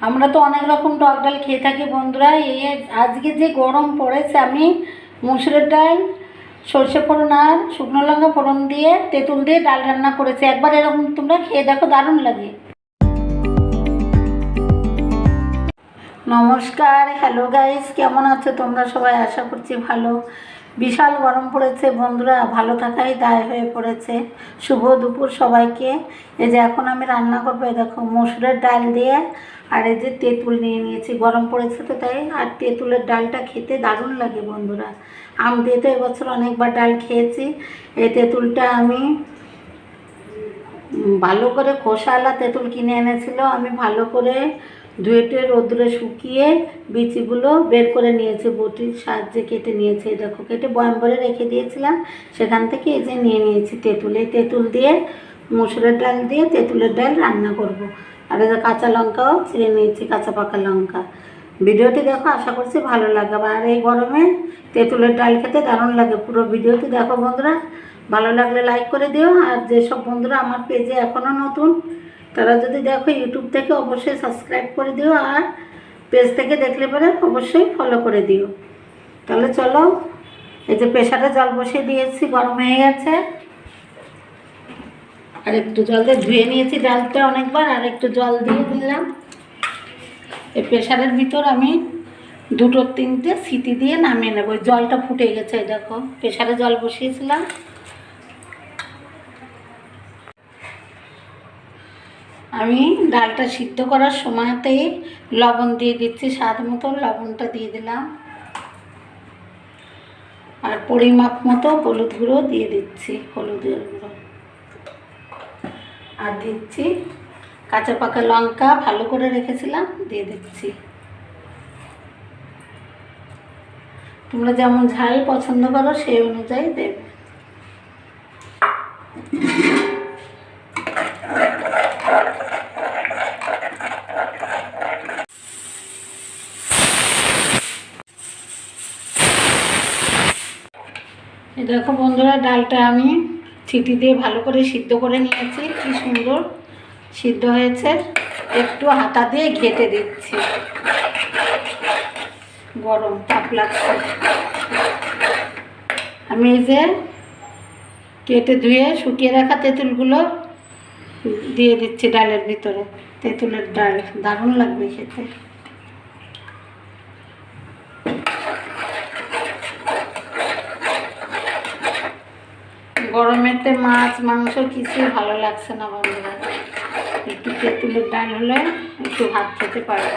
আমরা তো অনেক রকম টক ডাল খেয়ে থাকি বন্ধুরা। এই আজকে যে গরম পড়েছে, আমি মুসুরের ডাল, সর্ষে ফোড়ন আর শুকনো লঙ্কা ফোড়ন দিয়ে তেঁতুল দিয়ে ডাল রান্না করেছি। একবার এরকম তোমরা খেয়ে দেখো, দারুণ লাগে। নমস্কার হ্যালো গাইস কেমন আছো তোমরা সবাই? আশা করছি ভালো। বিশাল গরম পড়েছে বন্ধুরা, ভালো থাকাই দায় হয়ে পড়েছে। শুভ দুপুর সবাইকে। এই যে এখন আমি রান্না করব দেখো মসুরের ডাল দিয়ে আর এই যে তেঁতুল নিয়ে নিয়েছি, গরম পড়েছে তো তাই, আর তেঁতুলের ডালটা খেতে দারুণ লাগে বন্ধুরা। আম দিয়ে তো এবছর অনেকবার ডাল খেয়েছি। এই তেঁতুলটা আমি ভালো করে খোসাওয়ালা তেঁতুল কিনে এনেছিল। আমি ভালো করে ধুয়ে রোদ্রে শুকিয়ে বিচিগুলো বের করে নিয়েছি, বটির সাহায্যে কেটে নিয়েছি। দেখো, কেটে বয়াম ভরে রেখে দিয়েছিলাম। সেখান থেকে এই যে নিয়ে নিয়েছি তেঁতুল। এই তেঁতুল দিয়ে, মুসুরের ডাল দিয়ে তেঁতুলের ডাল রান্না করব। আর যে কাঁচা লঙ্কাও ছিঁড়ে নিয়েছি, কাঁচা পাকা লঙ্কা। ভিডিওটি দেখো, আশা করছি ভালো লাগবে। আর এই গরমে তেঁতুলের ডাল খেতে দারুণ লাগে পুরো ভিডিওটি দেখো বন্ধুরা। ভালো লাগলে লাইক করে দিও। আর যেসব বন্ধুরা আমার পেজে এখনও নতুন, তারা যদি দেখো ইউটিউব থেকে অবশ্যই সাবস্ক্রাইব করে দিও আর পেজ থেকে দেখলে পরে অবশ্যই ফলো করে দিও। তাহলে চলো, এই যে প্রেশারে জল বসিয়ে দিয়েছি, গরম হয়ে গেছে। আর একটু জল দিয়ে ধুয়ে নিয়েছি ডালটা অনেকবার, আর একটু জল দিয়ে দিলাম। এই প্রেশারের ভিতর আমি দুটো তিনটে সিটি দিয়ে নামিয়ে নেব। জলটা ফুটে গেছে দেখো প্রেশারে জল বসিয়েছিলাম। আমি ডালটা সিদ্ধ করার সময়তেই লবণ দিয়ে দিচ্ছি, স্বাদ মতো লবণটা দিয়ে দিলাম। আর পরিমাপ মতো হলুদ গুঁড়ো দিয়ে দিচ্ছি, হলুদের গুঁড়ো। আর দিচ্ছি কাঁচা পাকা লঙ্কা ভালো করে রেখেছিলাম, দিয়ে দিচ্ছি। তোমরা যেমন ঝাল পছন্দ করো সেই অনুযায়ী দেবে। দেখো বন্ধুরা, ডালটা আমি ছিটি দিয়ে ভালো করে সিদ্ধ করে নিয়েছি, কি সুন্দর সিদ্ধ হয়েছে। একটু হাতা দিয়ে ঘেটে দিচ্ছি। গরম তাপ লাগছে। আমি এই যে কেটে ধুয়ে শুকিয়ে রাখা তেঁতুলগুলো দিয়ে দিচ্ছি ডালের ভিতরে। তেঁতুলের ডাল দারুণ লাগবে খেতে। গরমেতে মাছ, মাংস কিছুই ভালো লাগছে না বন্ধুরা। একটু তেঁতুলের ডাল হলে একটু ভাত খেতে পারব।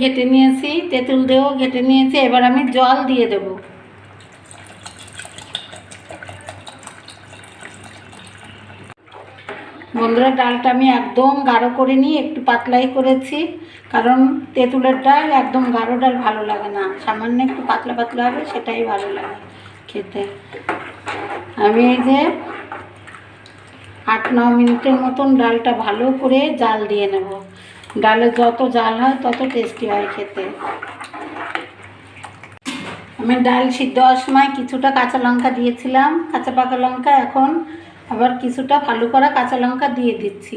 ঘেটে নিয়েছি, তেঁতুল দিয়েও ঘেটে নিয়েছি, এবার আমি জল দিয়ে দেব। বন্ধুরা, ডালটা আমি একদম গাঢ় করে নিই একটু পাতলাই করেছি। কারণ তেঁতুলের ডাল একদম গাঢ় ডাল ভালো লাগে না। সামান্য একটু পাতলা পাতলা হবে, সেটাই ভালো লাগে খেতে। আমি এই যে আট ন মিনিটের মতন ডালটা ভালো করে জাল দিয়ে নেব। ডালে যত জাল হয়, তত টেস্টি হয় খেতে। আমি ডাল সিদ্ধ হওয়ার সময় কিছুটা কাঁচা লঙ্কা দিয়েছিলাম। কাঁচা পাকা লঙ্কা এখন আবার কিছুটা ভালো করা কাঁচা লঙ্কা দিয়ে দিচ্ছি।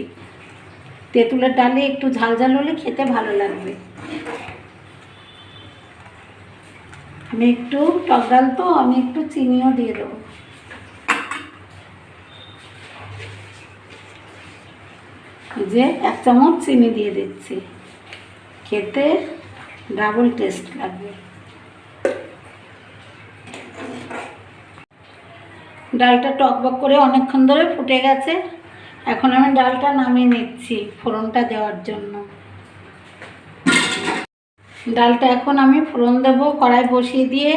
তেঁতুলের ডালে একটু ঝাল ঝাল হলে খেতে ভালো লাগবে। আমি একটু টক ডাল তো, আমি একটু চিনিও দিয়ে দেবো। যে এক চামচ চিনি দিয়ে দিচ্ছি। খেতে ডাবল টেস্ট লাগবে। ডালটা টকবক করে অনেকক্ষণ ধরে ফুটে গেছে। এখন আমি ডালটা নামিয়ে নিচ্ছি ফোড়নটা দেওয়ার জন্য। ডালটা এখন আমি ফোড়ন দেবো, কড়াই বসিয়ে দিয়ে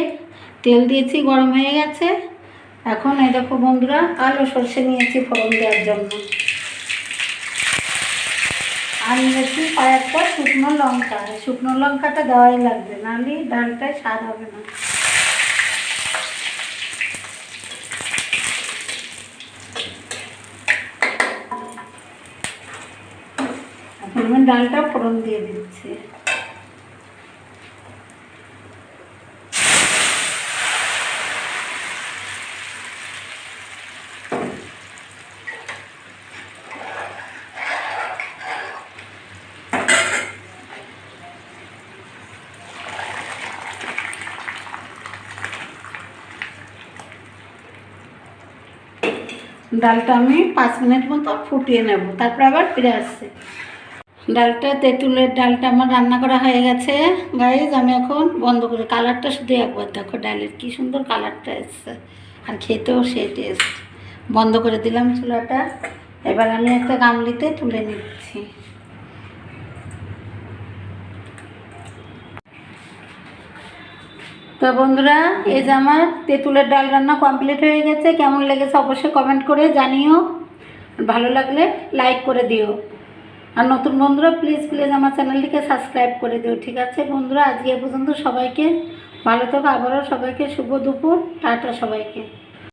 তেল দিয়েছি, গরম হয়ে গেছে। এখন এই দেখো বন্ধুরা, আলু সর্ষে নিয়েছি ফোড়ন দেওয়ার জন্য। আর নিয়েছি কয়েকটা শুকনো লঙ্কা। শুকনো লঙ্কাটা দেওয়াই লাগবে, নাহলে ডালটায় স্বাদ হবে না। ডালটা ফোড়ন দিয়ে দিচ্ছি। ডালটা আমি পাঁচ মিনিট মতো ফুটিয়ে নেব, তারপর আবার ফিরে আসছে। ডালটা, তেঁতুলের ডালটা আমার রান্না করা হয়ে গেছে। গাইজ আমি এখন বন্ধ করি। কালারটা শুধু একবার দেখো ডালের কি সুন্দর কালারটা এসছে। আর খেতেও সেই টেস্ট বন্ধ করে দিলাম চুলাটা। এবার আমি একটা গামলিতে তুলে নিচ্ছি। তো বন্ধুরা, এই যে আমার তেঁতুলের ডাল রান্না কমপ্লিট হয়ে গেছে। কেমন লেগেছে অবশ্যই কমেন্ট করে জানিও। ভালো লাগলে লাইক করে দিও। আর নতুন বন্ধুরা প্লিজ প্লিজ আমার চ্যানেলটিকে সাবস্ক্রাইব করে দিও, ঠিক আছে? বন্ধুরা, আজকে পর্যন্ত সবাইকে ভালো থাকো, আবারও সবাইকে শুভ দুপুর, টাটা সবাইকে।